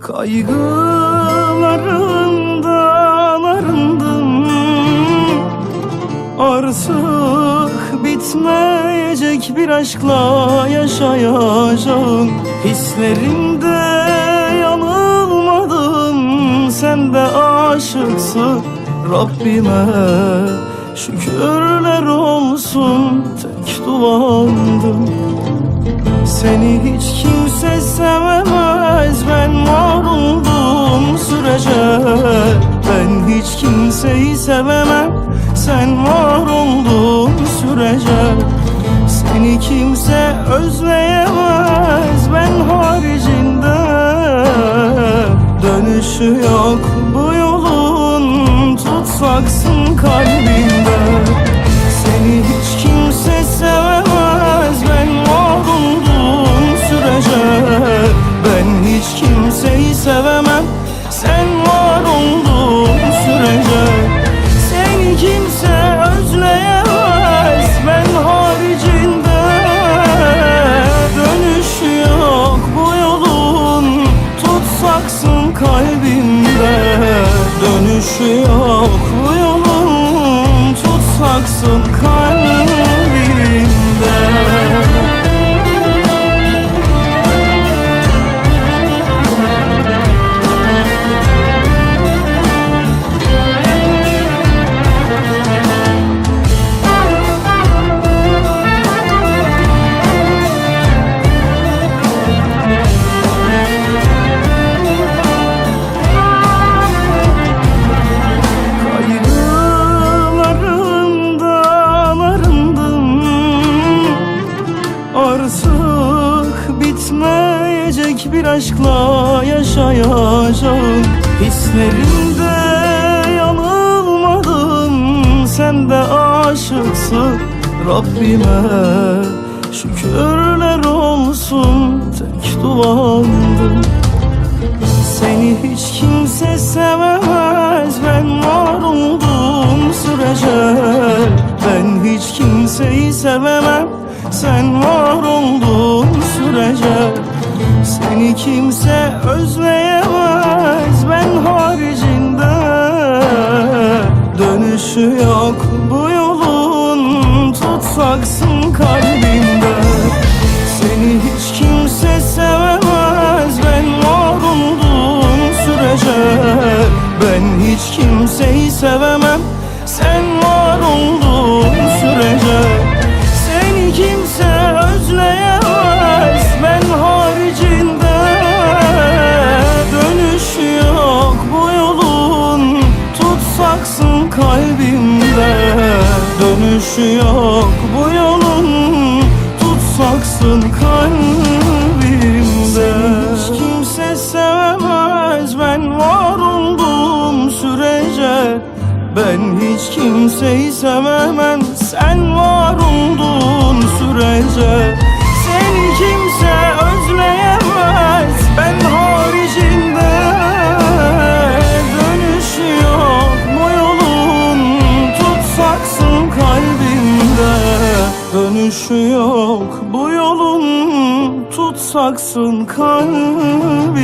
Kaygıların bitmeyecek bir aşkla yaşayacağım. Hislerimde yanılmadım. Sen de aşıksın. Rabbime Şükürler olsun. Tek duamdım seni hiç kimse sevemez. Ben var olduğum sürece. Ben hiç kimseyi sevemem Kimse özleyemez. Ben haricinde Dönüşü yok. Bu yolun Tutsaksın kalbinde. Seni hiç kimse sevemez. Ben var olduğum sürece Ben hiç kimseyi sevemem. Sen var olduğun Dönüşü yok bitmeyecek bir aşkla yaşayacağım. Hislerimde yanılmadım Sen de aşıksın. Rabbime Şükürler olsun tek duamdım seni hiç kimse sevemez Ben var olduğum sürece. Ben hiç kimseyi sevemem Sen var olduğun sürece Seni kimse özleyemez Ben haricinde. Dönüşü yok bu yolun Tutsaksın kalbinde. Seni hiç kimse sevemez Ben var olduğum sürece. Ben hiç kimseyi sevemem Sen var olduğun Dönüşü yok bu yolun Tutsaksın kalbimde. Seni hiç kimse sevemez Ben var olduğum sürece. Ben hiç kimseyi sevemem Sen var olduğun sürece. Seni kimse yolun Tutsaksın kalbimde